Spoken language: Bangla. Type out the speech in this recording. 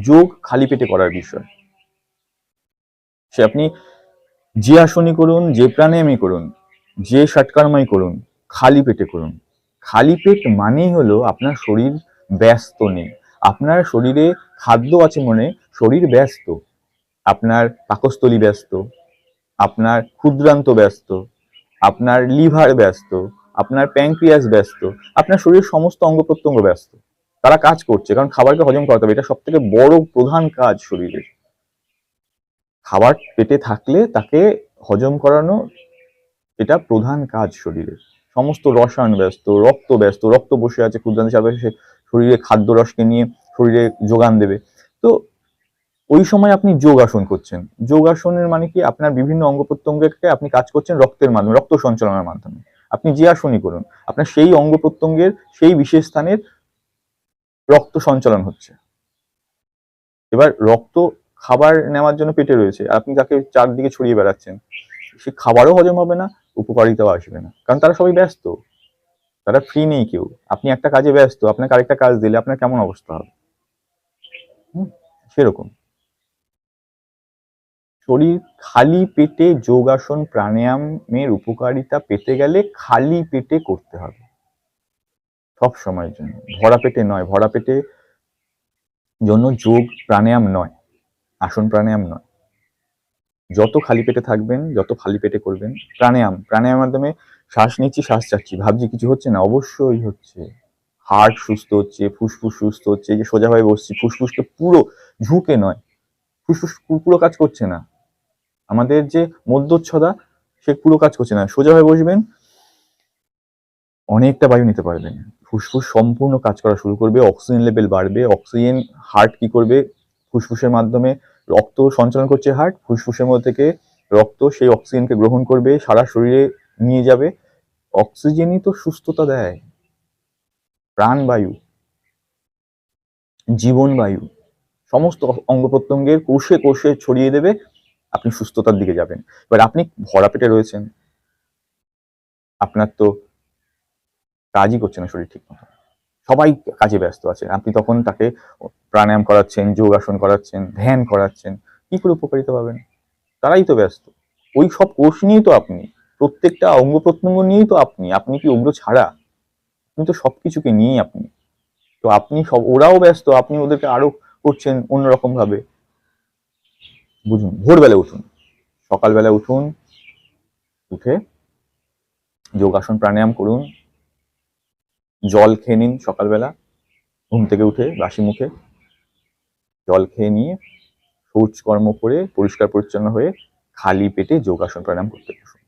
যোগ খালি পেটে করার বিষয়। সে আপনি যে আসনই করুন, যে প্রাণায়ামই করুন, যে ষটকর্মাই করুন, খালি পেটে করুন। খালি পেট মানেই হলো আপনার শরীর ব্যস্ত নেই। আপনার শরীরে খাদ্য আছে মনে, শরীর ব্যস্ত। আপনার পাকস্থলী ব্যস্ত। আপনার ক্ষুদ্রান্ত ব্যস্ত। আপনার লিভার ব্যস্ত। আপনার প্যাংক্রিয়াস ব্যস্ত। আপনার শরীরের সমস্ত অঙ্গ প্রত্যঙ্গ ব্যস্ত। তারা কাজ করছে, কারণ খাবারকে হজম করাতে হবে। এটা সব থেকে বড় প্রধান কাজ শরীরের। খাবার পেটে থাকলে তাকে হজম করানো এটা প্রধান কাজ শরীরের। সমস্ত রসায়ন ব্যস্ত, রক্ত ব্যস্ত, রক্ত বসে আছে ক্ষুদ্রান্ত সে শরীরে খাদ্য রসকে নিয়ে শরীরে যোগান দেবে। তো ওই সময় আপনি যোগাসন করছেন। যোগাসনের মানে কি? আপনার বিভিন্ন অঙ্গ প্রত্যঙ্গকে আপনি কাজ করছেন রক্তের মাধ্যমে, রক্ত সঞ্চালনের মাধ্যমে। আপনি যে আসনই করুন। আপনার সেই অঙ্গ প্রত্যঙ্গের সেই বিশেষ স্থানের রক্ত সঞ্চালন হচ্ছে। এবার রক্ত খাবার নেওয়ার জন্য পেটে রয়েছে। আপনি তাকে চারদিকে ছড়িয়ে বেড়াচ্ছেন। সে খাবারও হজম হবে না, উপকারিতাও আসবে না। কারণ তারা সবাই ব্যস্ত। তারা ফ্রি নেই কেউ। আপনি একটা কাজে ব্যস্ত, আপনাকে আরেকটা কাজ দিলে আপনার কেমন অবস্থা হবে? সেরকম। শরীর খালি পেটে যোগাসন, প্রাণায়ামের উপকারিতা পেতে গেলে খালি পেটে করতে হবে। সব সময়ের জন্য। ভরা পেটে নয় ভরা পেটে জন্য যোগ প্রাণায়াম নয়, আসন প্রাণায়াম নয়। যত খালি পেটে থাকবেন, যত খালি পেটে করবেন, প্রাণায়াম, প্রাণায়ামের মাধ্যমে শ্বাস নিচ্ছি, শ্বাস চাচ্ছি। ভাবছি কিছু হচ্ছে না, অবশ্যই হচ্ছে। হার্ট সুস্থ হচ্ছে, ফুসফুস সুস্থ হচ্ছে যে সোজাভাবে বসছি ফুসফুসকে পুরো ঝুঁকে নয়। ফুসফুস পুরো কাজ করছে না। আমাদের যে মধ্যচ্ছদা, সে পুরো কাজ করছে না। সোজা সোজাভাবে বসবেন অনেকটা বায়ু নিতে পারবেন ফুসফুস সম্পূর্ণ কাজ করা শুরু করবে, অক্সিজেন লেভেল বাড়বে, অক্সিজেন, হার্ট কি করবে? ফুসফুসের মাধ্যমে রক্ত সঞ্চালন করছে হার্ট, ফুসফুসের মধ্যে থেকে রক্ত সেই অক্সিজেনকে গ্রহণ করবে, সারা শরীরে নিয়ে যাবে। অক্সিজেনই তো সুস্থতা দেয়। প্রাণবায়ু জীবন বায়ু, সমস্ত অঙ্গ প্রত্যঙ্গের কোষে কোষে ছড়িয়ে দেবে, আপনি সুস্থতার দিকে যাবেন। এবার আপনি ভরা পেটে রয়েছেন। আপনার তো কাজই করছে না শরীর ঠিক মতো সবাই কাজে ব্যস্ত আছে আপনি তখন তাকে প্রাণায়াম করাচ্ছেন, যোগাসন করাচ্ছেন, ধ্যান করাচ্ছেন, কি করে উপকারিতা পাবেন? তারাই তো ব্যস্ত। ওই সব কোষ নিয়েই তো আপনি, প্রত্যেকটা অঙ্গ প্রত্যঙ্গ নিয়েই তো আপনি আপনি কি ওগুলো ছাড়া? আপনি তো সবকিছুকে নিয়েই আপনি। তো আপনি সব, ওরাও ব্যস্ত, আপনি ওদেরকে আরও করছেন অন্যরকম ভাবে বুঝুন, ভোরবেলা উঠুন, সকালবেলা উঠুন, উঠে যোগাসন, প্রাণায়াম করুন জল খেয়ে নিন সকালবেলা। ঘুম থেকে উঠে বাসি মুখে। জল খেয়ে নিয়ে শৌচকর্ম করে পরিষ্কার পরিচ্ছন্ন হয়ে খালি পেটে যোগাসন প্রাণায়াম করতে বসুন।